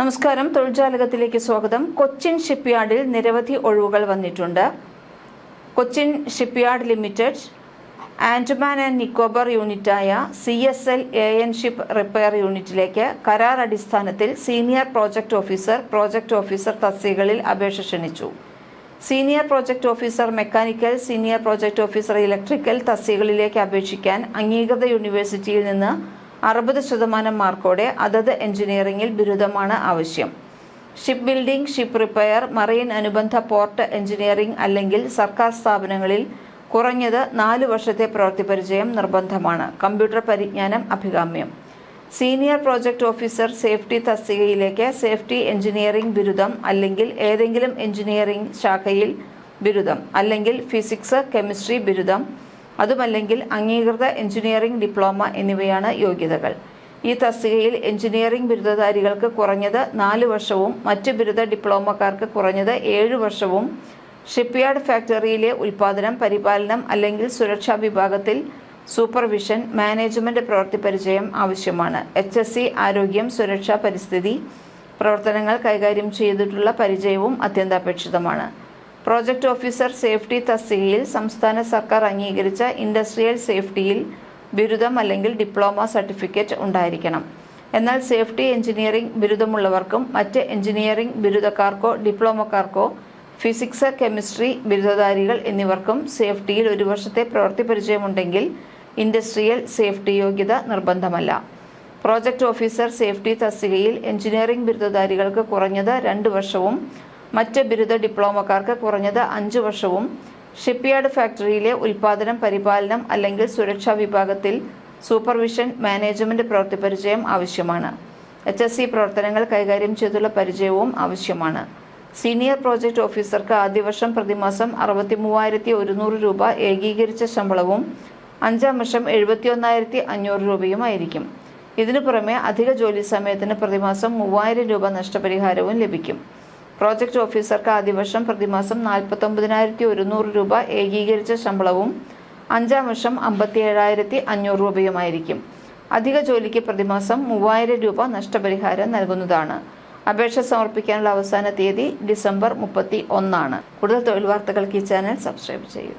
നമസ്കാരം. തൊഴിൽജാലകത്തിലേക്ക് സ്വാഗതം. കൊച്ചിൻ ഷിപ്പ്യാർഡിൽ നിരവധി ഒഴിവുകൾ വന്നിട്ടുണ്ട്. Cochin shipyard limited Andaman and Nicobar യൂണിറ്റായ C S L A N ship repair യൂണിറ്റിലേക്ക് കരാർ അടിസ്ഥാനത്തിൽ senior project officer project officer തസ്തികകളിൽ അപേക്ഷ ക്ഷണിച്ചു. Senior project officer mechanical senior project officer electrical തസ്തികകളിലേക്ക് അപേക്ഷിക്കാൻ അംഗീകൃത യൂണിവേഴ്സിറ്റിയിൽ നിന്ന് അറുപത് ശതമാനം മാർക്കോടെ അതത് എഞ്ചിനീയറിംഗിൽ ബിരുദമാണ് ആവശ്യം. Ship building ship repair marine അനുബന്ധ പോർട്ട് എഞ്ചിനീയറിംഗ് അല്ലെങ്കിൽ സർക്കാർ സ്ഥാപനങ്ങളിൽ കുറഞ്ഞത് നാല് വർഷത്തെ പ്രവൃത്തി പരിചയം നിർബന്ധമാണ്. കമ്പ്യൂട്ടർ പരിജ്ഞാനം അഭികാമ്യം. സീനിയർ പ്രോജക്ട് ഓഫീസർ സേഫ്റ്റി തസ്തികയിലേക്ക് സേഫ്റ്റി എഞ്ചിനീയറിംഗ് ബിരുദം അല്ലെങ്കിൽ ഏതെങ്കിലും എഞ്ചിനീയറിംഗ് ശാഖയിൽ ബിരുദം അല്ലെങ്കിൽ ഫിസിക്സ് കെമിസ്ട്രി ബിരുദം അതുമല്ലെങ്കിൽ അംഗീകൃത എഞ്ചിനീയറിംഗ് ഡിപ്ലോമ എന്നിവയാണ് യോഗ്യതകൾ. ഈ തസ്തികയിൽ എഞ്ചിനീയറിംഗ് ബിരുദധാരികൾക്ക് കുറഞ്ഞത് നാല് വർഷവും മറ്റ് ബിരുദ ഡിപ്ലോമക്കാർക്ക് കുറഞ്ഞത് ഏഴ് വർഷവും ഷിപ്പ്യാർഡ് ഫാക്ടറിയിലെ ഉൽപ്പാദനം പരിപാലനം അല്ലെങ്കിൽ സുരക്ഷാ വിഭാഗത്തിൽ സൂപ്പർവിഷൻ മാനേജ്മെന്റ് പ്രവൃത്തി പരിചയം ആവശ്യമാണ്. എച്ച് എസ് സി ആരോഗ്യം സുരക്ഷാ പരിസ്ഥിതി പ്രവർത്തനങ്ങൾ കൈകാര്യം ചെയ്തിട്ടുള്ള പരിചയവും അത്യന്താപേക്ഷിതമാണ്. പ്രോജക്ട് ഓഫീസർ സേഫ്റ്റി തസ്തികയിൽ സംസ്ഥാന സർക്കാർ അംഗീകരിച്ച ഇൻഡസ്ട്രിയൽ സേഫ്റ്റിയിൽ ബിരുദം അല്ലെങ്കിൽ ഡിപ്ലോമ സർട്ടിഫിക്കറ്റ് ഉണ്ടായിരിക്കണം. എന്നാൽ സേഫ്റ്റി എഞ്ചിനീയറിംഗ് ബിരുദമുള്ളവർക്കും മറ്റ് എഞ്ചിനീയറിംഗ് ബിരുദക്കാർക്കോ ഡിപ്ലോമക്കാർക്കോ ഫിസിക്സ് കെമിസ്ട്രി ബിരുദധാരികൾ എന്നിവർക്കും സേഫ്റ്റിയിൽ ഒരു വർഷത്തെ പ്രവൃത്തി പരിചയമുണ്ടെങ്കിൽ ഇൻഡസ്ട്രിയൽ സേഫ്റ്റി യോഗ്യത നിർബന്ധമല്ല. പ്രോജക്റ്റ് ഓഫീസർ സേഫ്റ്റി തസ്തികയിൽ എഞ്ചിനീയറിംഗ് ബിരുദധാരികൾക്ക് കുറഞ്ഞത് രണ്ട് വർഷവും മറ്റ് ബിരുദ ഡിപ്ലോമക്കാർക്ക് കുറഞ്ഞത് അഞ്ച് വർഷവും ഷിപ്പ്യാർഡ് ഫാക്ടറിയിലെ ഉൽപാദനം പരിപാലനം അല്ലെങ്കിൽ സുരക്ഷാ വിഭാഗത്തിൽ സൂപ്പർവിഷൻ മാനേജ്മെന്റ് പ്രവൃത്തി പരിചയം ആവശ്യമാണ്. എച്ച് എസ് സി പ്രവർത്തനങ്ങൾ കൈകാര്യം ചെയ്തുള്ള പരിചയവും ആവശ്യമാണ്. സീനിയർ പ്രോജക്റ്റ് ഓഫീസർക്ക് ആദ്യ വർഷം പ്രതിമാസം അറുപത്തി മൂവായിരത്തി ഒരുന്നൂറ് രൂപ ഏകീകരിച്ച ശമ്പളവും അഞ്ചാം വർഷം എഴുപത്തി ഒന്നായിരത്തി അഞ്ഞൂറ് രൂപയുമായിരിക്കും ഇതിനു പുറമെ അധിക ജോലി സമയത്തിന് പ്രതിമാസം മൂവായിരം രൂപ നഷ്ടപരിഹാരവും ലഭിക്കും. പ്രോജക്ട് ഓഫീസർക്ക് ആദ്യ വർഷം പ്രതിമാസം നാൽപ്പത്തൊമ്പതിനായിരത്തി ഒരുന്നൂറ് രൂപ ഏകീകരിച്ച ശമ്പളവും അഞ്ചാം വർഷം അമ്പത്തി ഏഴായിരത്തി അഞ്ഞൂറ് രൂപയുമായിരിക്കും. അധിക ജോലിക്ക് പ്രതിമാസം മൂവായിരം രൂപ നഷ്ടപരിഹാരം നൽകുന്നതാണ്. അപേക്ഷ സമർപ്പിക്കാനുള്ള അവസാന തീയതി ഡിസംബർ മുപ്പത്തി ഒന്നാണ് കൂടുതൽ തൊഴിൽ വാർത്തകൾക്ക് ഈ ചാനൽ സബ്സ്ക്രൈബ് ചെയ്യൂ.